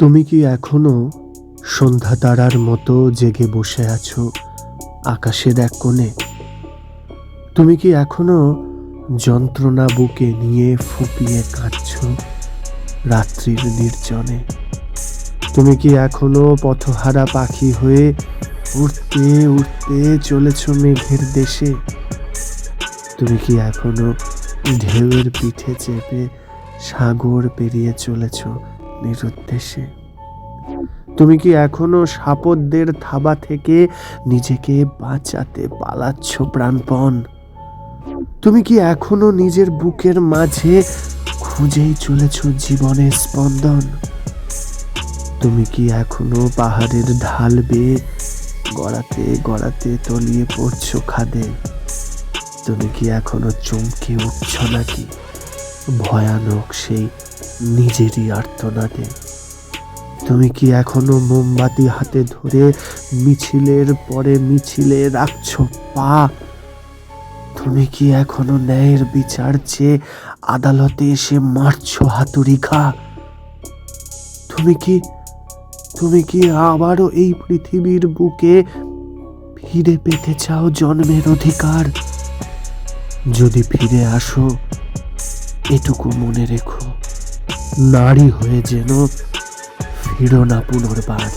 তুমি কি এখনও সন্ধ্যা তারার মতো জেগে বসে আছো আকাশের এক কোণে? তুমি কি এখনও যন্ত্রণা বুকে নিয়ে ফুপিয়ে কাঁদছ রাত্রির নির্জনে? তুমি কি এখনও পথহারা পাখি হয়ে উড়তে উড়তে চলেছ মেঘের দেশে? তুমি কি এখনও ঢেউয়ের পিঠে চেপে সাগর পেরিয়ে চলেছ নিরুদ্দেশে। তুমি কি এখনও সাপদদের থাবা থেকে নিজেকে বাঁচাতে পালাচ্ছ, প্রাণপণ? তুমি কি এখনও নিজের বুকের মাঝে খুঁজেই চলেছ জীবনের স্পন্দন? তুমি কি এখনও পাহাড়ের ঢাল বেয়ে গড়াতে গড়াতে তলিয়ে পড়ছো খাদে? তুমি কি এখনও চমকে উঠছ নাকি? ভয়ানক সেই নিজেরই আর্তনাদে। তুমি কি এখনও মোমবাতি হাতে ধরে মিছিলের পরে মিছিলে রাখছো, পা? তুমি কি এখনও ন্যায়ের বিচার চেয়ে আদালতে এসে মারছো হাতুড়ি খা তুমি কি তুমি কি আবারও এই পৃথিবীর বুকে ফিরে পেতে চাও জন্মের অধিকার? যদি ফিরে আসো এটুকু মনে রেখো নারী হয়ে যেন ফিরো না পুনর্বার।